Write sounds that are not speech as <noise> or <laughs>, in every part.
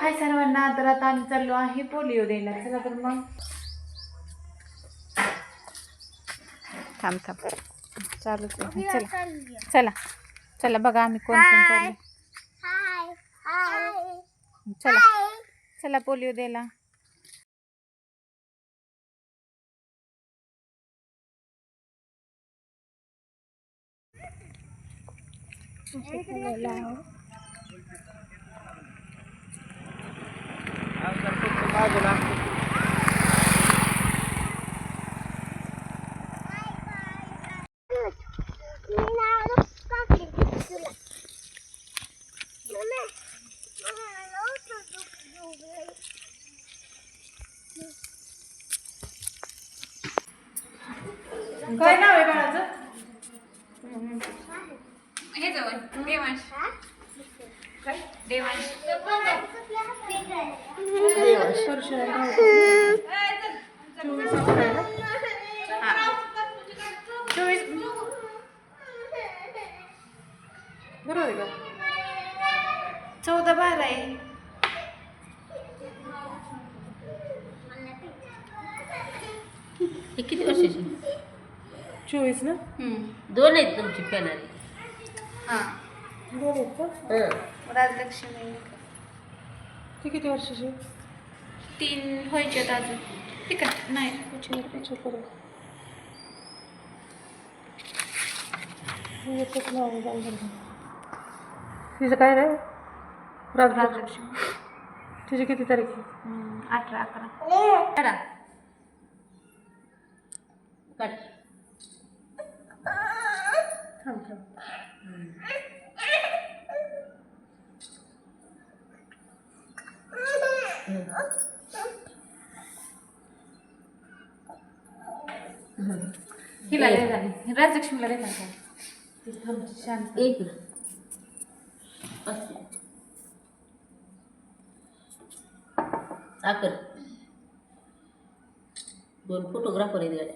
हाय सर्वांना तर आता आम्ही चाललो आहे पोलिओ द्यायला. चला तर मग. थांब थांब. चालूच आहे. चला. चला. चला बघा आम्ही कोण कोण चाललो हाय. हाय. चला. चला पोलिओ द्यायला. मी नाव. काय आहे बाळाचं? हे जवळ देवांश. देवांश. चोवीस बरोबर आहे का चौदा बारा आहे हे किती वर्षाची चोवीस ना दोन आहेत तुमची पेनारी हां दोन आहेत का हं. राजलक्ष्मी ती किती वर्षाची तीन व्हायचे अजून. ठीक आहे. नाही तिचं काय रे? राज राजलक्ष्मी. तिची किती तारीख आहे? अठरा अकरा. काढा. काढ. थांब थांब. हिला लय झाली. राजलक्ष्मीला लय झाली शांत एक असं. साखर दोन फोटोग्राफर आहेत गाड्या.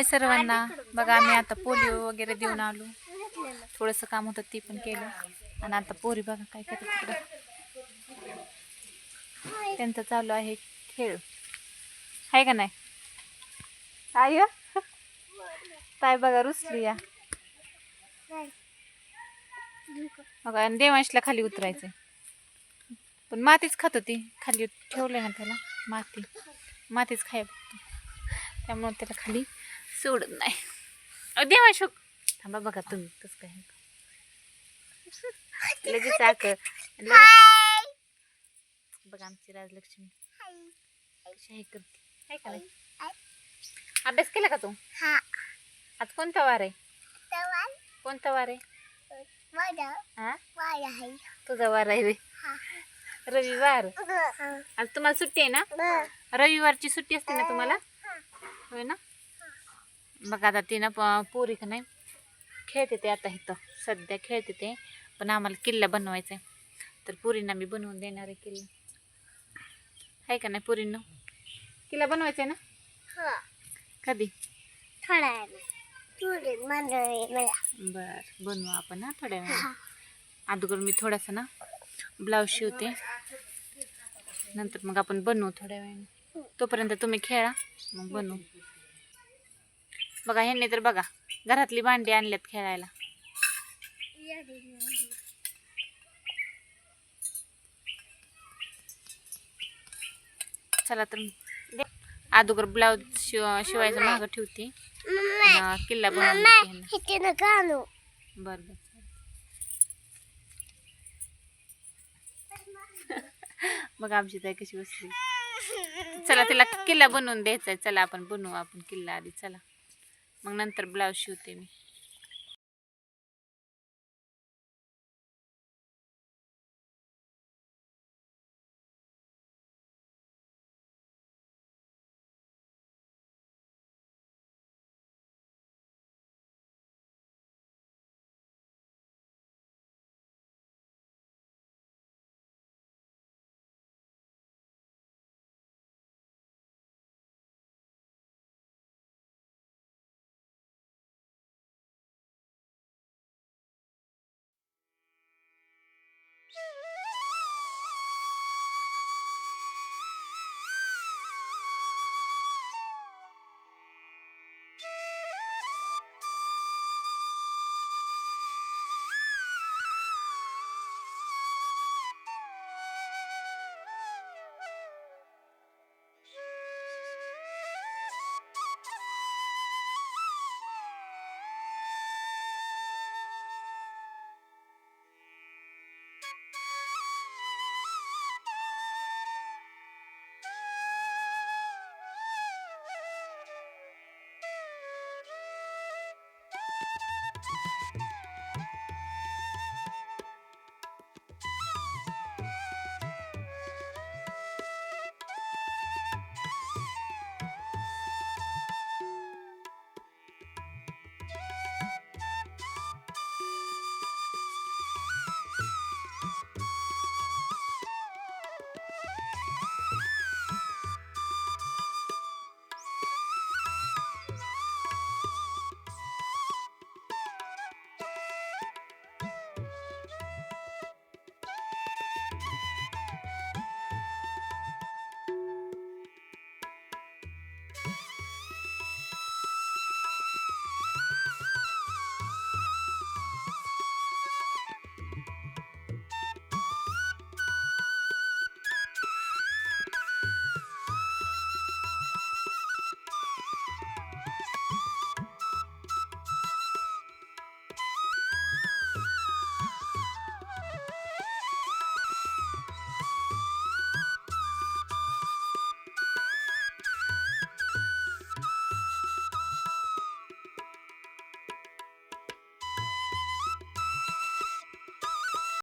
हाय सर्वांना. बघा आम्ही आता पोलिओ वगैरे देऊन आलो. थोडंसं काम होतं ते पण केलं. आणि आता पोरी बघा काय करतात तिकडं त्यांचं चालू आहे खेळ. आहे का नाही? आय काय बघा रुसली या. बघा आणि देवांशला खाली उतरायचं पण मातीच खात होती. खाली ठेवलंय ना त्याला. माती. मातीच खाय त्यामुळे त्याला खाली सोडत नाही. अहो, देवांश थांबा बघा तुम्ही तसं काय <laughs> लगेच आक बघा आमची राजलक्ष्मी. आहे करते. का अभ्यास केला का तू? हा. आज कोणता वार आहे? कोणता वार? आहे? हा तुझा वार आहे रे. हा. रविवार. हा. आज तुम्हाला सुट्टी आहे ना? रविवारची सुट्टी असते ना तुम्हाला? होय ना? बघा आता ती ना प- पोरी का नाही खेळते ते आता इथं. सध्या खेळते ते पण आम्हाला किल्ला बनवायचा आहे तर पुरींना मी बनवून देणार आहे किल्ला. आहे का नाही पुरींना? किल्ला बनवायचा आहे ना? हा. कधी? बर बनवू आपण ना थोड्या वेळा अगोदर मी थोडासा ना ब्लाऊज शिवते. नंतर मग आपण बनवू थोड्या वेळाने तोपर्यंत तुम्ही खेळा मग बनवू. बघा ह्यांनी तर बघा घरातली भांडी आणल्यात खेळायला. चला तर. अगोदर ब्लाऊज शिव शिवायचं मागं ठेवते. किल्ला बनवून बरं मग आमची ताई कशी बसली. चला तिला किल्ला बनवून द्यायचा चला आपण बनवू आपण किल्ला आधी. चला. मग नंतर ब्लाऊज शिवते मी